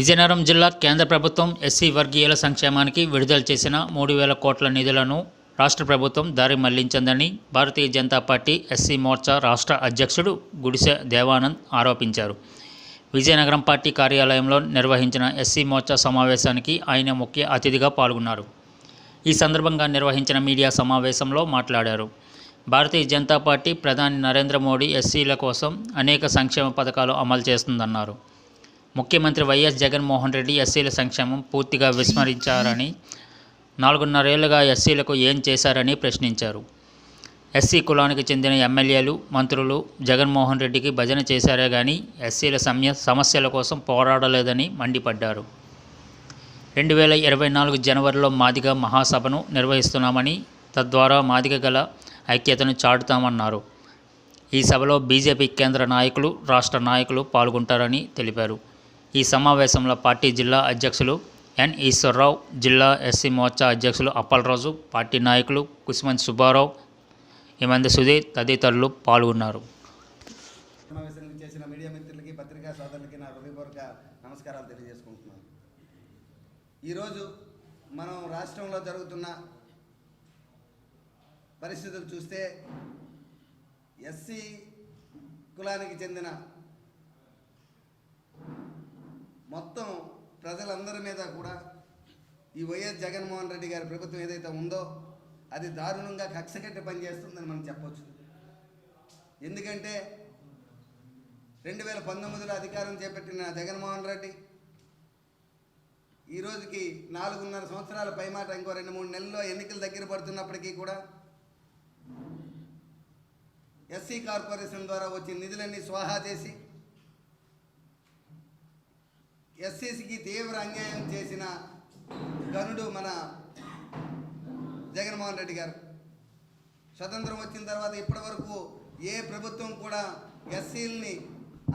విజయనగరం జిల్లా కేంద్ర ప్రభుత్వం ఎస్సీ వర్గీయుల సంక్షేమానికి విడుదల చేసిన మూడు వేల కోట్ల నిధులను రాష్ట్ర ప్రభుత్వం దారి మళ్ళించిందని భారతీయ జనతా పార్టీ ఎస్సీ మోర్చా రాష్ట్ర అధ్యక్షుడు గుడిసె దేవానంద్ ఆరోపించారు. విజయనగరం పార్టీ కార్యాలయంలో నిర్వహించిన ఎస్సీ మోర్చా సమావేశానికి ఆయన ముఖ్య అతిథిగా పాల్గొన్నారు. ఈ సందర్భంగా నిర్వహించిన మీడియా సమావేశంలో మాట్లాడారు. భారతీయ జనతా పార్టీ ప్రధాని నరేంద్ర మోడీ ఎస్సీల కోసం అనేక సంక్షేమ పథకాలు అమలు చేస్తుందన్నారు. ముఖ్యమంత్రి వైఎస్ జగన్మోహన్ రెడ్డి ఎస్సీల సంక్షేమం పూర్తిగా విస్మరించారని నాలుగున్నరేళ్ళుగా ఎస్సీలకు ఏం చేశారని ప్రశ్నించారు. ఎస్సీ కులానికి చెందిన ఎమ్మెల్యేలు మంత్రులు జగన్మోహన్ రెడ్డికి భజన చేశారే కానీ ఎస్సీల సమయ సమస్యల కోసం పోరాడలేదని మండిపడ్డారు. రెండు వేల ఇరవై నాలుగు జనవరిలో మాదిగ మహాసభను నిర్వహిస్తున్నామని తద్వారా మాదిగ గల ఐక్యతను చాటుతామన్నారు. ఈ సభలో బీజేపీ కేంద్ర నాయకులు రాష్ట్ర నాయకులు పాల్గొంటారని తెలిపారు. ఈ సమావేశంలో పార్టీ జిల్లా అధ్యక్షులు ఎన్ ఈశ్వరరావు జిల్లా ఎస్సీ మోర్చా అధ్యక్షులు అప్పలరాజు పార్టీ నాయకులు కుష్మంత్ సుబ్బారావు ఇమంది సుధీర్ తదితరులు పాల్గొన్నారు. సమావేశానికి చేసిన మీడియా మిత్రులకి పత్రికా సోదరులకి నా హృదయపూర్వక నమస్కారాలు తెలియజేసుకుంటున్నాను. ఈరోజు మనం రాష్ట్రంలో జరుగుతున్న పరిస్థితులు చూస్తే ఎస్సీ కులానికి చెందిన మొత్తం ప్రజలందరి మీద కూడా ఈ వైఎస్ జగన్మోహన్ రెడ్డి గారి ప్రభుత్వం ఏదైతే ఉందో అది దారుణంగా కక్షగట్టి పనిచేస్తుందని మనం చెప్పొచ్చు. ఎందుకంటే రెండు వేల పంతొమ్మిదిలో అధికారం చేపట్టిన జగన్మోహన్ రెడ్డి ఈ రోజుకి నాలుగున్నర సంవత్సరాల పైమాట ఇంకో రెండు మూడు నెలల్లో ఎన్నికలు దగ్గర పడుతున్నప్పటికీ కూడా ఎస్సీ కార్పొరేషన్ ద్వారా వచ్చిన నిధులన్నీ స్వాహా చేసి ఎస్సీసీకి తీవ్ర అన్యాయం చేసిన గనుడు మన జగన్మోహన్ రెడ్డి గారు. స్వతంత్రం వచ్చిన తర్వాత ఇప్పటి వరకు ఏ ప్రభుత్వం కూడా ఎస్సీలని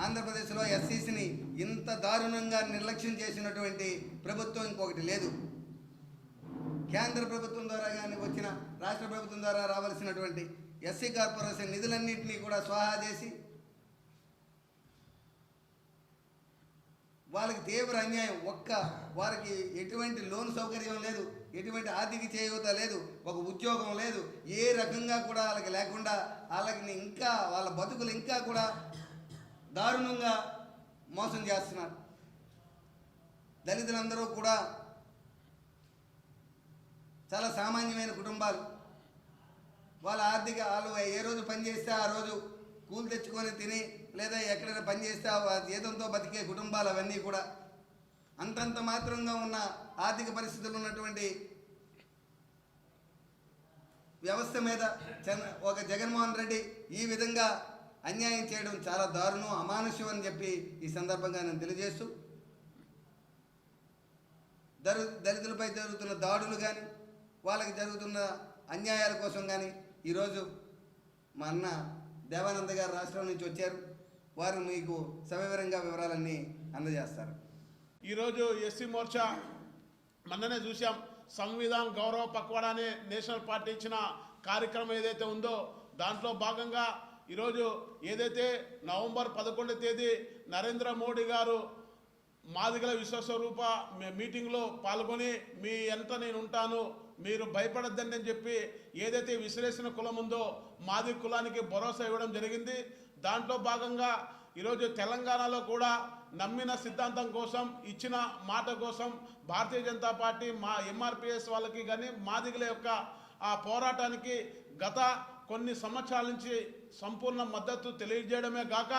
ఆంధ్రప్రదేశ్లో ఎస్సీసీని ఇంత దారుణంగా నిర్లక్ష్యం చేసినటువంటి ప్రభుత్వం ఇంకొకటి లేదు. కేంద్ర ప్రభుత్వం ద్వారా కానీ వచ్చిన రాష్ట్ర ప్రభుత్వం ద్వారా రావాల్సినటువంటి ఎస్సీ కార్పొరేషన్ నిధులన్నింటినీ కూడా స్వాహా చేసి వాళ్ళకి తీవ్ర అన్యాయం ఒక్క వారికి ఎటువంటి లోన్ సౌకర్యం లేదు ఎటువంటి ఆర్థిక చేయూత లేదు ఒక ఉద్యోగం లేదు ఏ రకంగా కూడా వాళ్ళకి లేకుండా వాళ్ళకి ఇంకా వాళ్ళ బతుకులు ఇంకా కూడా దారుణంగా మోసం చేస్తున్నారు. దళితులందరూ కూడా చాలా సామాన్యమైన కుటుంబాలు. వాళ్ళ ఆర్థిక వాళ్ళు ఏ రోజు పని చేస్తే ఆ రోజు కూలి తెచ్చుకొని తిని లేదా ఎక్కడైనా పని చేస్తే జీతంతో బతికే కుటుంబాలు అవన్నీ కూడా అంతంత మాత్రంగా ఉన్న ఆర్థిక పరిస్థితులు ఉన్నటువంటి వ్యవస్థ మీద చంద్ర ఒక జగన్మోహన్ రెడ్డి ఈ విధంగా అన్యాయం చేయడం చాలా దారుణం అమానుష్యం అని చెప్పి ఈ సందర్భంగా నేను తెలియజేస్తూ దరు దళితులపై జరుగుతున్న దాడులు కానీ వాళ్ళకి జరుగుతున్న అన్యాయాల కోసం కానీ ఈరోజు మా అన్న దేవానంద గారు రాష్ట్రం నుంచి వచ్చారు. వారు మీకు సవివరంగా వివరాలన్నీ అందజేస్తారు. ఈరోజు ఎస్సీ మోర్చా మొన్ననే చూసాం సంవిధాన్ గౌరవ పక్వాడా అనే నేషనల్ పార్టీ ఇచ్చిన కార్యక్రమం ఏదైతే ఉందో దాంట్లో భాగంగా ఈరోజు ఏదైతే నవంబర్ పదకొండవ తేదీ నరేంద్ర మోడీ గారు మాదిగల విశ్వస్వరూప మీటింగ్లో పాల్గొని మీ ఎంత నేను ఉంటాను మీరు భయపడద్దండి అని చెప్పి ఏదైతే విశ్లేషణ కులం ఉందో మాది కులానికి భరోసా ఇవ్వడం జరిగింది. దాంట్లో భాగంగా ఈరోజు తెలంగాణలో కూడా నమ్మిన సిద్ధాంతం కోసం ఇచ్చిన మాట కోసం భారతీయ జనతా పార్టీ మా ఎంఆర్పిఎస్ వాళ్ళకి కానీ మాదిగల యొక్క ఆ పోరాటానికి గత కొన్ని సంవత్సరాల నుంచి సంపూర్ణ మద్దతు తెలియజేయడమే కాక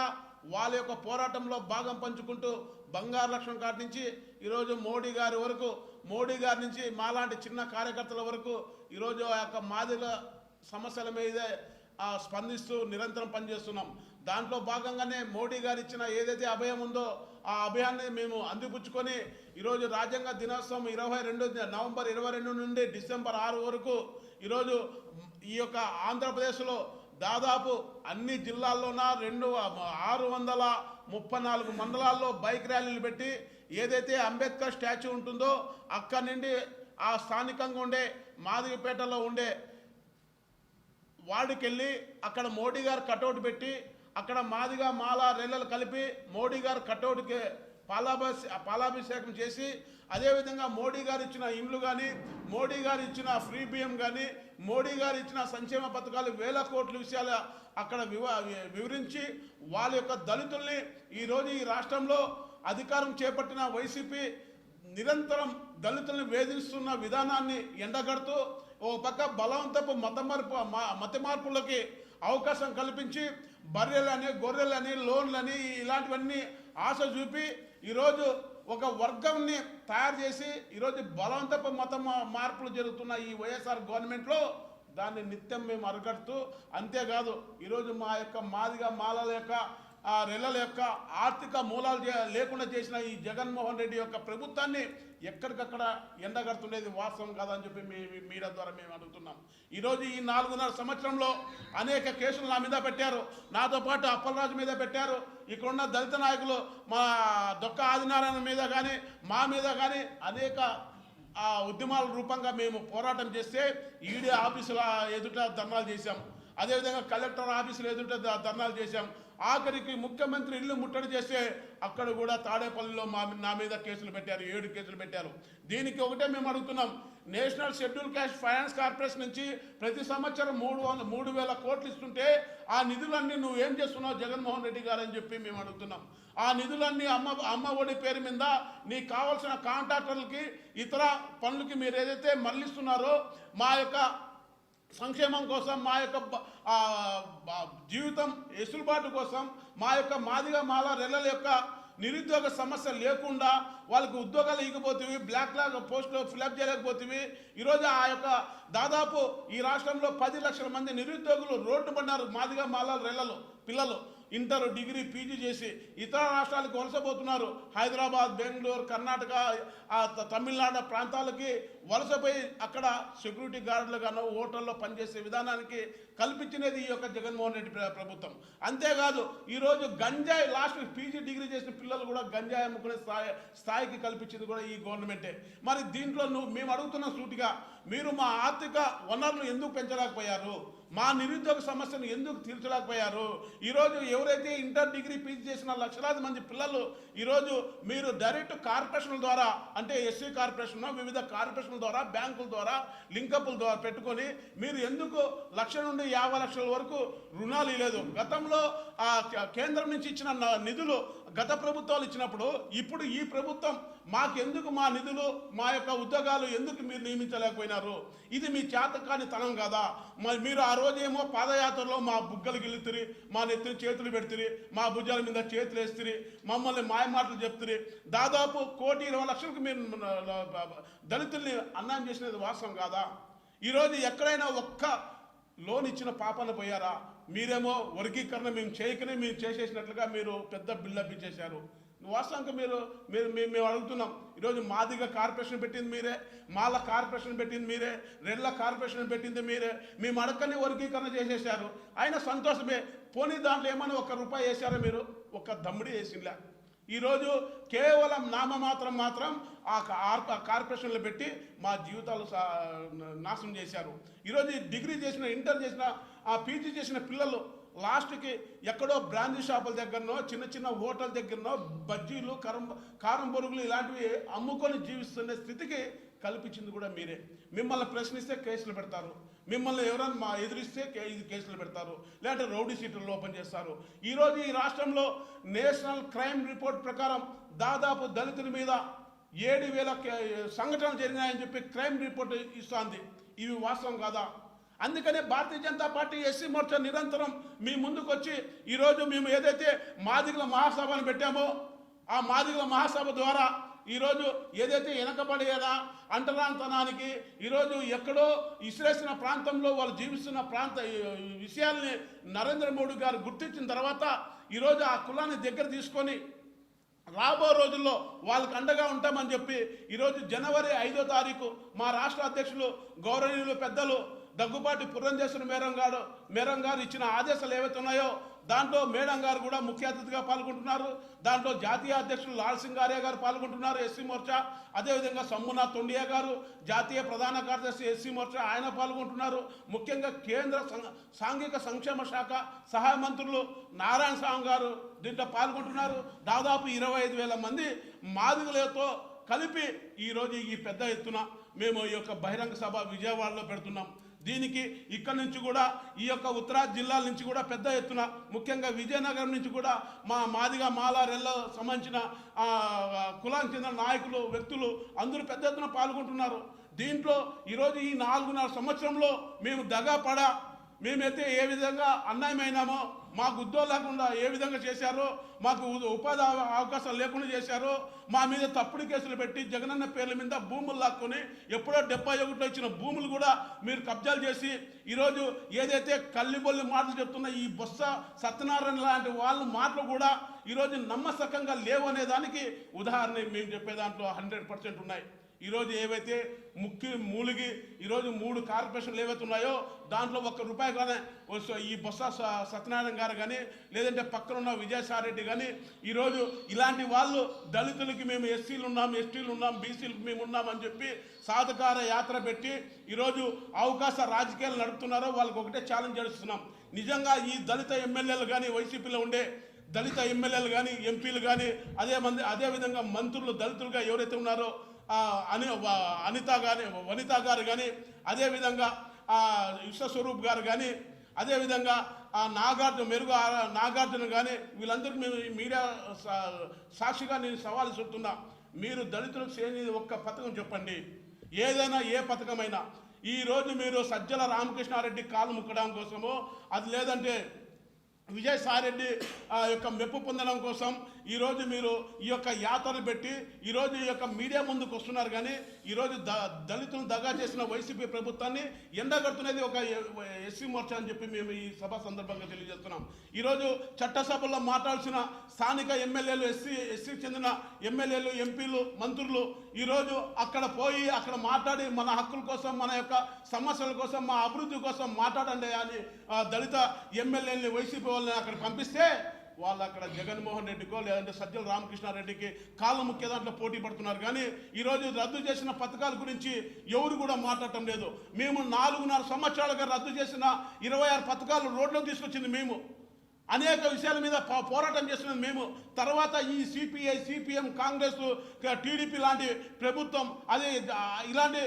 వాళ్ళ యొక్క పోరాటంలో భాగం పంచుకుంటూ బంగారు లక్ష్మణ్ కాటి నుంచి ఈరోజు మోడీ గారి వరకు మోడీ గారి నుంచి మాలాంటి చిన్న కార్యకర్తల వరకు ఈరోజు ఆ యొక్క మాదిగ సమస్యల మీదే స్పందిస్తూ నిరంతరం పనిచేస్తున్నాం. దాంట్లో భాగంగానే మోడీ గారు ఇచ్చిన ఏదైతే అభయం ఉందో ఆ అభయాన్ని మేము అందిపుచ్చుకొని ఈరోజు రాజ్యాంగ దినోత్సవం ఇరవై రెండు నవంబర్ ఇరవై రెండు నుండి డిసెంబర్ ఆరు వరకు ఈరోజు ఈ యొక్క ఆంధ్రప్రదేశ్లో దాదాపు అన్ని జిల్లాల్లోన రెండు ఆరు వందల ముప్పై నాలుగు మండలాల్లో బైక్ ర్యాలీలు పెట్టి ఏదైతే అంబేద్కర్ స్టాచ్యూ ఉంటుందో అక్కడి నుండి ఆ స్థానికంగా ఉండే మాదిగపేటలో ఉండే వార్డుకెళ్ళి అక్కడ మోడీ గారు కటౌట్ పెట్టి అక్కడ మాదిగా మాల రెల్లలు కలిపి మోడీ గారు కటౌట్కి పాలాభి పాలాభిషేకం చేసి అదేవిధంగా మోడీ గారు ఇచ్చిన ఇండ్లు కానీ మోడీ గారు ఇచ్చిన ఫ్రీ బియ్యం కానీ మోడీ గారు ఇచ్చిన సంక్షేమ పథకాలు వేల కోట్ల విషయాలు అక్కడ వివరించి వాళ్ళ యొక్క దళితుల్ని ఈరోజు ఈ రాష్ట్రంలో అధికారం చేపట్టిన వైసీపీ నిరంతరం దళితుల్ని వేధిస్తున్న విధానాన్ని ఎండగడుతూ ఓ పక్క బలవంతపు మత మార్పు మత మార్పులకి అవకాశం కల్పించి బర్రెలని గొర్రెలని లోన్లని ఇలాంటివన్నీ ఆశ చూపి ఈరోజు ఒక వర్గంని తయారు చేసి ఈరోజు బలవంతపు మత మార్పులు జరుగుతున్న ఈ వైఎస్ఆర్ గవర్నమెంట్లో దాన్ని నిత్యం మేము అరగడుతూ అంతేకాదు ఈరోజు మా యొక్క మాదిగా మాలల యొక్క ఆ రెల్లల యొక్క ఆర్థిక మూలాలు లేకుండా చేసిన ఈ జగన్మోహన్ రెడ్డి యొక్క ప్రభుత్వాన్ని ఎక్కడికక్కడ ఎండగడుతుండేది వాస్తవం కాదని చెప్పి మీ మీడియా ద్వారా మేము అడుగుతున్నాం. ఈరోజు ఈ నాలుగున్నర సంవత్సరంలో అనేక కేసులు నా మీద పెట్టారు. నాతో పాటు అప్పలరాజు మీద పెట్టారు. ఇక్కడున్న దళిత నాయకులు మా దొక్క ఆదినారాయణ మీద కానీ మా మీద కానీ అనేక ఆ ఉద్యమాల రూపంగా మేము పోరాటం చేస్తే ఈడీ ఆఫీసుల ఎదుట ధర్నాలు చేశాం. అదేవిధంగా కలెక్టర్ ఆఫీసులు ఎదుట ధర్నాలు చేశాం. ఆఖరికి ముఖ్యమంత్రి ఇల్లు ముట్టడి చేస్తే అక్కడ కూడా తాడేపల్లిలో మా నా మీద కేసులు పెట్టారు ఏడు కేసులు పెట్టారు. దీనికి ఒకటే మేము అడుగుతున్నాం. National Scheduled Caste Finance Corporation నుంచి ప్రతి సంవత్సరం మూడు వందల మూడు వేల కోట్లు ఇస్తుంటే ఆ నిధులన్నీ నువ్వు ఏం చేస్తున్నావు జగన్మోహన్ రెడ్డి గారు అని చెప్పి మేము అడుగుతున్నాం. ఆ నిధులన్నీ అమ్మ అమ్మ ఒడి పేరు మీద నీకు కావాల్సిన కాంట్రాక్టర్లకి ఇతర పనులకి మీరు ఏదైతే మళ్ళిస్తున్నారో మా యొక్క సంక్షేమం కోసం మా యొక్క జీవితం ఎసులుబాటు కోసం మా యొక్క మాదిగా మాల రెల్లల యొక్క నిరుద్యోగ సమస్య లేకుండా వాళ్ళకి ఉద్యోగాలు ఇవ్వకపోతేవి బ్లాక్ లాగ్ పోస్టులు ఫిలప్ చేయలేకపోతుంది ఈరోజు ఆ యొక్క దాదాపు ఈ రాష్ట్రంలో పది లక్షల మంది నిరుద్యోగులు రోడ్డు పడినారు మాదిగా మాల రెల్లలు పిల్లలు. ఇంటర్ డిగ్రీ పీజీ చేసి ఇతర రాష్ట్రాలకు వలసపోతున్నారు. హైదరాబాద్ బెంగళూరు కర్ణాటక త- తమిళనాడు ప్రాంతాలకి వలసపోయి అక్కడ సెక్యూరిటీ గార్డులుగానో హోటల్లో పనిచేసే విధానానికి కల్పించినది ఈ యొక్క జగన్మోహన్ రెడ్డి ప్ర- ప్రభుత్వం. అంతేకాదు ఈరోజు గంజాయి లాస్ట్ పీజీ డిగ్రీ చేసిన పిల్లలు కూడా గంజాయి అమ్ముకునే స్థాయి స్థాయికి కల్పించింది కూడా ఈ గవర్నమెంటే. మరి దీంట్లో నువ్వు మేము అడుగుతున్న సూటిగా మీరు మా ఆర్థిక వనరులు ఎందుకు పెంచలేకపోయారు? మా నిరుద్యోగ సమస్యను ఎందుకు తీర్చలేకపోయారు? ఈరోజు ఎవరైతే ఇంటర్ డిగ్రీ పీజీ చేసిన లక్షలాది మంది పిల్లలు ఈరోజు మీరు డైరెక్ట్ కార్పొరేషన్ల ద్వారా అంటే ఎస్సీ కార్పొరేషన్ వివిధ కార్పొరేషన్ల ద్వారా బ్యాంకుల ద్వారా లింకప్ల ద్వారా పెట్టుకొని మీరు ఎందుకు లక్ష నుండి యాభై లక్షల వరకు రుణాలు ఇవ్వలేదు గతంలో ఆ కేంద్రం నుంచి ఇచ్చిన న- నిధులు గత ప్రభుత్వాలు ఇచ్చినప్పుడు ఇప్పుడు ఈ ప్రభుత్వం మాకెందుకు మా నిధులు మా యొక్క ఉద్యోగాలు ఎందుకు మీరు నియమించలేకపోయినారు? ఇది మీ చేతకాని తనం కదా? మరి మీరు ఆ రోజేమో పాదయాత్రలో మా బుగ్గలు గిల్లుతురి మా నెత్తిన చేతులు పెడుతురి మా భుజాల మీద చేతులు వేస్తురి మమ్మల్ని మాయ మాటలు చెప్తురి దాదాపు కోటి ఇరవై లక్షలకు మీరు దళితుల్ని అన్యాయం చేసినది వాస్తవం కాదా? ఈరోజు ఎక్కడైనా ఒక్క లోన్ ఇచ్చిన పాపన పోయారా? మీరేమో వర్గీకరణ మేము చేయకనే మేము చేసేసినట్లుగా మీరు పెద్ద బిల్డప్ ఇచ్చేశారు. వాస్తవానికి మీరు మీరు మేము మేము అడుగుతున్నాం. ఈరోజు మాదిగ కార్పొరేషన్ పెట్టింది మీరే మాల కార్పొరేషన్ పెట్టింది మీరే రెడ్ల కార్పొరేషన్ పెట్టింది మీరే మేము అడక్కని వర్గీకరణ చేసేసారు అయినా సంతోషమే పోనీ దాంట్లో ఏమైనా ఒక రూపాయి వేసారా మీరు? ఒక దమ్ముడి వేసిండ్లే. ఈరోజు కేవలం నామమాత్రం మాత్రం ఆ కార్- కార్పొరేషన్లు పెట్టి మా జీవితాలు సా- నాశనం చేశారు. ఈరోజు డిగ్రీ చేసిన ఇంటర్ చేసిన ఆ పీజీ చేసిన పిల్లలు లాస్ట్కి ఎక్కడో బ్రాందీ షాపుల దగ్గరనో చిన్న చిన్న హోటల్ దగ్గరనో బజ్జీలు కరం కారం బొరుగులు ఇలాంటివి అమ్ముకొని జీవిస్తున్న స్థితికి కల్పించింది కూడా మీరే. మిమ్మల్ని ప్రశ్నిస్తే కేసులు పెడతారు. మిమ్మల్ని ఎవరైనా మా ఎదిరిస్తే కే- ఇది కేసులు పెడతారు. లేదంటే రౌడీ సీట్లు ఓపెన్ చేస్తారు. ఈరోజు ఈ రాష్ట్రంలో నేషనల్ క్రైమ్ రిపోర్ట్ ప్రకారం దాదాపు దళితుల మీద ఏడు వేల సంఘటనలు జరిగినాయని చెప్పి క్రైమ్ రిపోర్ట్ ఇస్తోంది. ఇవి వాస్తవం కాదా? అందుకనే భారతీయ జనతా పార్టీ ఎస్సీ మోర్చా నిరంతరం మీ ముందుకు వచ్చి ఈరోజు మేము ఏదైతే మాదిగల మహాసభను పెట్టామో ఆ మాదిగల మహాసభ ద్వారా ఈరోజు ఏదైతే వెనకబడేదా అంటరాంతనానికి ఈరోజు ఎక్కడో ఇసిరేసిన ప్రాంతంలో వాళ్ళు జీవిస్తున్న ప్రాంత విషయాల్ని నరేంద్ర మోడీ గారు గుర్తించిన తర్వాత ఈరోజు ఆ కులాన్ని దగ్గర తీసుకొని రాబో రోజుల్లో వాళ్ళకి అండగా ఉంటామని చెప్పి ఈరోజు జనవరి ఐదో తారీఖు మా రాష్ట్ర అధ్యక్షులు గౌరవనీయులు పెద్దలు దగ్గుబాటి పురంధేశ్వర మేరం గారు మేరం గారు ఇచ్చిన ఆదేశాలు ఏవైతే ఉన్నాయో దాంట్లో మేడం గారు కూడా ముఖ్య అతిథిగా పాల్గొంటున్నారు. దాంట్లో జాతీయ అధ్యక్షులు లాల్ సింగ్ ఆర్య గారు పాల్గొంటున్నారు ఎస్సీ మోర్చా. అదేవిధంగా సమ్మునాథ్ తొండియా గారు జాతీయ ప్రధాన కార్యదర్శి ఎస్సీ మోర్చా ఆయన పాల్గొంటున్నారు. ముఖ్యంగా కేంద్ర సాంఘిక సంక్షేమ శాఖ సహాయ మంత్రులు నారాయణ స్వామి గారు దీంట్లో పాల్గొంటున్నారు. దాదాపు ఇరవై ఐదు వేల మంది మాదిగలతో కలిపి ఈరోజు ఈ పెద్ద ఎత్తున మేము ఈ యొక్క బహిరంగ సభ విజయవాడలో పెడుతున్నాం. దీనికి ఇక్కడ నుంచి కూడా ఈ యొక్క ఉత్తరాది జిల్లాల నుంచి కూడా పెద్ద ఎత్తున ముఖ్యంగా విజయనగరం నుంచి కూడా మా మాదిగా మాలారెల్ల సంబంధించిన కులానికి చెందిన నాయకులు వ్యక్తులు అందరూ పెద్ద ఎత్తున పాల్గొంటున్నారు. దీంట్లో ఈరోజు ఈ నాలుగున్నర సంవత్సరంలో మేము దగా పడ మేమైతే ఏ విధంగా అన్యాయమైనామో మాకు ఉద్యోగం లేకుండా ఏ విధంగా చేశారో మాకు ఉపాధి అవకాశాలు లేకుండా చేశారో మా మీద తప్పుడు కేసులు పెట్టి జగనన్న పేర్ల మీద భూములు లాక్కొని ఎప్పుడో డెబ్బై ఒకటిలో ఇచ్చిన భూములు కూడా మీరు కబ్జాలు చేసి ఈరోజు ఏదైతే కల్లిబొల్లి మాటలు చెప్తున్న ఈ బొత్స సత్యనారాయణ లాంటి వాళ్ళ మాటలు కూడా ఈరోజు నమ్మసకంగా లేవు అనే దానికి ఉదాహరణ మేము చెప్పే దాంట్లో హండ్రెడ్ పర్సెంట్ ఉన్నాయి. ఈరోజు ఏవైతే ముఖ్య మూలిగి ఈరోజు మూడు కార్పొరేషన్లు ఏవైతే ఉన్నాయో దాంట్లో ఒక్క రూపాయి కానీ ఈ బొత్స స- సత్యనారాయణ గారు కానీ లేదంటే పక్కన ఉన్న విజయసారెడ్డి కానీ ఈరోజు ఇలాంటి వాళ్ళు దళితులకి మేము ఎస్సీలు ఉన్నాం ఎస్టీలు ఉన్నాం బీసీలకు మేము ఉన్నాం అని చెప్పి సాధకార యాత్ర పెట్టి ఈరోజు అవకాశ రాజకీయాలు నడుపుతున్నారో వాళ్ళకి ఒకటే ఛాలెంజ్ చేస్తున్నాం. నిజంగా ఈ దళిత ఎమ్మెల్యేలు కానీ వైసీపీలో ఉండే దళిత ఎమ్మెల్యేలు కానీ ఎంపీలు కానీ అదే మంది అదే విధంగా మంత్రులు దళితులుగా ఎవరైతే ఉన్నారో అని అనిత కానీ వనిత గారు కానీ అదేవిధంగా విశ్వస్వరూప్ గారు కానీ అదేవిధంగా ఆ నాగార్జున మెరుగు నాగార్జున కానీ వీళ్ళందరికీ మేము మీడియా సా- సాక్షిగా నేను సవాలు చెప్తున్నా. మీరు దళితులకు చేయని ఒక్క పథకం చెప్పండి. ఏదైనా ఏ పథకమైనా. ఈరోజు మీరు సజ్జల రామకృష్ణారెడ్డి కాలు ముక్కడం కోసమో అది లేదంటే విజయసాయిరెడ్డి ఆ యొక్క మెప్పు పొందడం కోసం ఈరోజు మీరు ఈ యొక్క యాతను పెట్టి ఈరోజు ఈ యొక్క మీడియా ముందుకు వస్తున్నారు కానీ ఈరోజు ద దళితులను దగా చేసిన వైసీపీ ప్రభుత్వాన్ని ఎండగడుతున్నది ఒక ఎస్సీ మోర్చా అని చెప్పి మేము ఈ సభ సందర్భంగా తెలియజేస్తున్నాం. ఈరోజు చట్టసభలో మాట్లాడాల్సిన స్థానిక ఎమ్మెల్యేలు ఎస్సీ ఎస్సీకి చెందిన ఎమ్మెల్యేలు ఎంపీలు మంత్రులు ఈరోజు అక్కడ పోయి అక్కడ మాట్లాడి మన హక్కుల కోసం మన యొక్క సమస్యల కోసం మా అభివృద్ధి కోసం మాట్లాడండి అని దళిత ఎమ్మెల్యేని వైసీపీ వాళ్ళని అక్కడ పంపిస్తే వాళ్ళు అక్కడ జగన్మోహన్ రెడ్డికో లేదంటే సజ్జల రామకృష్ణారెడ్డికి కాళ్ళ ముఖ్య దాంట్లో పోటీ పడుతున్నారు. కానీ ఈరోజు రద్దు చేసిన పథకాల గురించి ఎవరు కూడా మాట్లాడటం లేదు. మేము నాలుగున్నర సంవత్సరాలుగా రద్దు చేసిన ఇరవై ఆరు పథకాలు రోడ్లోకి తీసుకొచ్చింది మేము. అనేక విషయాల మీద పోరాటం చేస్తున్నది మేము. తర్వాత ఈ సిపిఐ సిపిఎం కాంగ్రెస్ టీడీపీ లాంటి ప్రభుత్వం అదే ఇలాంటి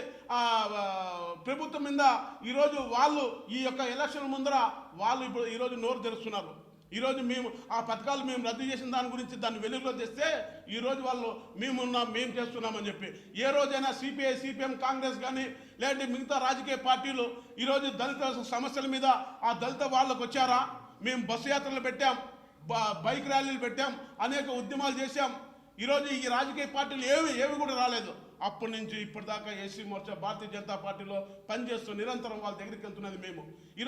ప్రభుత్వం మీద ఈరోజు వాళ్ళు ఈ యొక్క ఎలక్షన్ ముందర వాళ్ళు ఇప్పుడు ఈరోజు నోరు తెరుస్తున్నారు. ఈరోజు మేము ఆ పథకాలు మేము రద్దు చేసిన దాని గురించి దాన్ని వెలుగులో తెస్తే ఈరోజు వాళ్ళు మేమున్నాం మేము చేస్తున్నామని చెప్పి. ఏ రోజైనా సిపిఐ సిపిఎం కాంగ్రెస్ కానీ లేదంటే మిగతా రాజకీయ పార్టీలు ఈరోజు దళిత సమస్యల మీద ఆ దళిత వాళ్ళకు వచ్చారా? మేము బస్సు యాత్రలు పెట్టాం బ- బైక్ ర్యాలీలు పెట్టాం అనేక ఉద్యమాలు చేశాం. ఈరోజు ఈ రాజకీయ పార్టీలు ఏవి ఏవి కూడా రాలేదు. అప్పటి నుంచి ఇప్పటిదాకా ఎస్సీ మోర్చా భారతీయ జనతా పార్టీలో పనిచేస్తూ నిరంతరం వాళ్ళ దగ్గరికి వెళ్తున్నది మేము. ఈరోజు